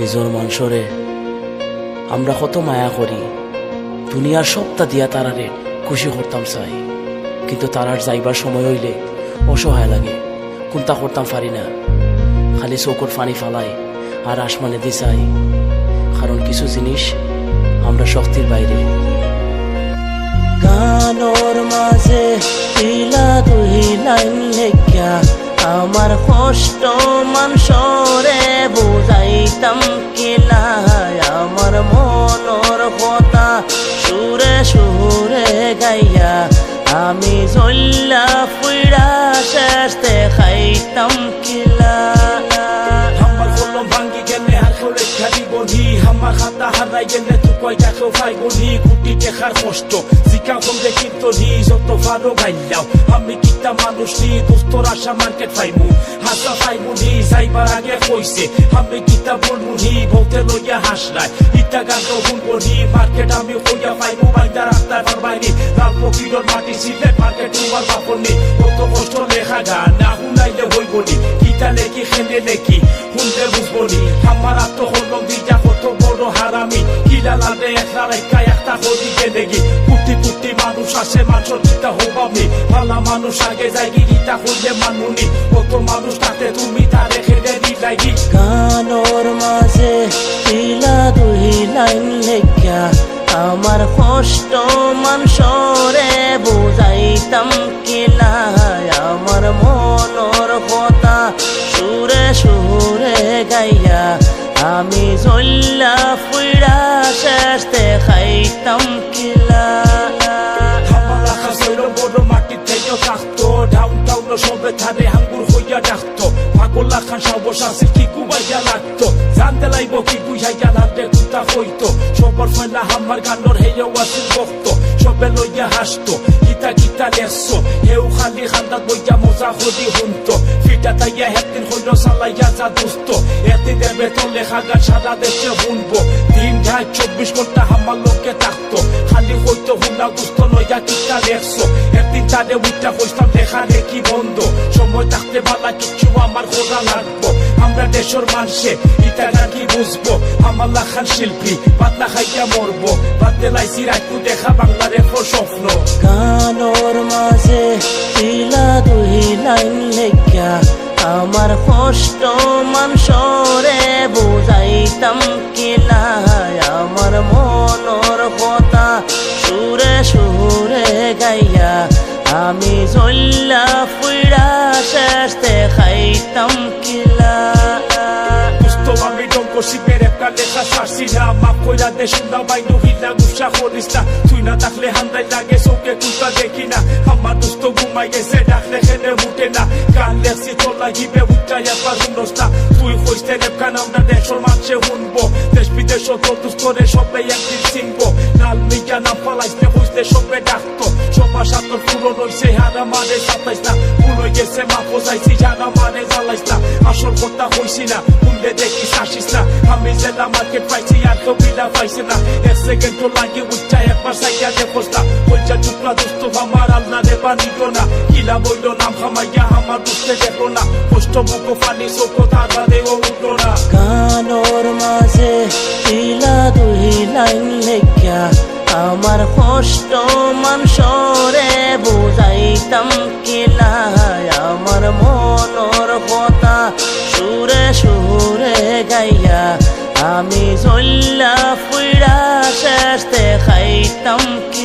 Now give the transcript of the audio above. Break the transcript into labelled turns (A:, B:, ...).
A: নিজর মানুষরে আমরা কত মায়া করি। দুনিয়ার সবটা দিয়া তারারে খুশি করতাম চাই। কিন্তু তারার যাইবার সময় হইলে অসহায় লাগে, কোনটা করতাম পারি না। খালি চৌকর ফানি ফালাই আর আসমানে দি চাই। কারণ কিছু জিনিস আমরা শক্তির বাইরে। গানোর মাঝে তিলা দুই লাইন লেখা আমার কষ্ট মানসরে বুঝাইতাম কিনা আমার মনর কথা সুরে সুরে গাইয়া আমি জল্লা ফুইরা শেষ দেখাইতাম কিলা
B: আমার গেলে বলি কুটি দেখার কষ্ট। শিকা কিন্তু যত ভালো গাইলাও। আমি কিতা মানুষ নি, দোস্তর আশা মার্কেট পাইমু। হাসা পাইমু নি, যাইবার আগে কইছে। আমি কিতা বলমু নি, বলতে লইয়া হাসলাই ইটা গান তো নি, মার্কেট আমি কইয়া পকিরর মাটি মার্কেট তোমার শুনতে বুঝব নি আমার আত্মহলম দিয়া কত বড় হারামি। কিলা লাদে একটা রেখা একটা করি গেলেগি কুটি কুটি মানুষ আসে মানুষের কিতা হবামি। ভালা মানুষ আগে যাই গিতা হইলে মানুনি কত মানুষ তাতে তুমি তারে খেলে দিলাইগি
A: গানোর মাঝে তিলা দুই লাইন লেখা আমার কষ্ট মানসরে বুঝাইতাম কিলাই আমার মনর কথা সুরে সুরে গাইয়া আমি জল্লা ফুইরা শেষ দেখাইতাম কিলা।
B: সবে ধারে হাঙ্গুর হইয়া ডাকতো। পাগল খান আছে, কি কুবাইয়া লাগতো? জানতে লাইব কি বুঝাইয়া লাগবে কুতা হইতো সবর ফেলা আমার গানোর হেয়েও আছিল ভক্ত, সবে লইয়া হাসতো। গীতা গীতা লেখছো, হেউ খালি খান্দাত বইয়া মজা হদি হুনতো। ফিটা তাইয়া একদিন হইল এতে তো সারা দেশে শুনব দিন ঢাই চব্বিশ ঘণ্টা আমার লোকে থাকতো খালি হইতো হুনা দুস্ত লইয়া কিতা লেখছো? একদিন তারে উইটা হইতাম লেখা রেখি বন্ধ। সময় থাকতে বালা, কিচ্ছু আমার খোঁজা লাগবো। আমরা দেশের মানুষে, ইটা নাকি বুঝব? আমার লাখান শিল্পী, পাতলা খাইয়া মরবো। বাদে রাখু দেখা বাংলাদেশ স্বপ্ন।
A: গানোর মাঝে আমার কষ্ট মানসরে বুঝাইতাম কিনা আমার মনর কথা সুরে সুরে গাইয়া আমি জল্লা ফুড়া শেষ দেখাইতাম কিলা
B: সারছি না মাপ কইরা দে শুননা বাই নহিলা গুসা করিস না। তুই না থাকলে হান্দাই লাগে, চোখে কুতা দেখি না। আমার দুস্থ ঘুমাই গেছে, ডাকলে খেলে উঠে না। গান লেখছি তোর লাগিবে উঠাই একবার শুনস না। তুই কইতে রেপকান আমরা দেশের মানুষে শুনব দেশ বিদেশ তোর সবাই একদিন চিনবো। লাল মিকা নাম পালাইতে হইতে সবে ডাকতো। সবার সাথে পুরো রইছে হারা মানে সাতাইস না। ভুল হয়ে গেছে মা পোসাইছি জানা মানে জ্বালাইস না। আসল কথা হইছি না। শুনলে দেখি শাসিস না। আমি জেলা মার্কেট পাইছি আর কেউ বিলা পাইছে না। এক সেকেন্ড তো লাগে উচ্চা একবার সাইয়া দেখোস না কইটা টুকরা দোস্ত, আমার আল্লাহ রে বানিও না। কিলা বইল, নাম খামাইয়া আমার দুষ্টে দেখো না। কষ্ট মুখ ফানি, চোখ তারা দেও উঠল না।
A: গানোর মাঝে তিলা দুই লাইন লেখা আমার কষ্ট মানসরে বুঝাইতাম কিলাই আমার মনর লইয়া আমি জল্লা ফুইরা শেষ দেখাইতাম কি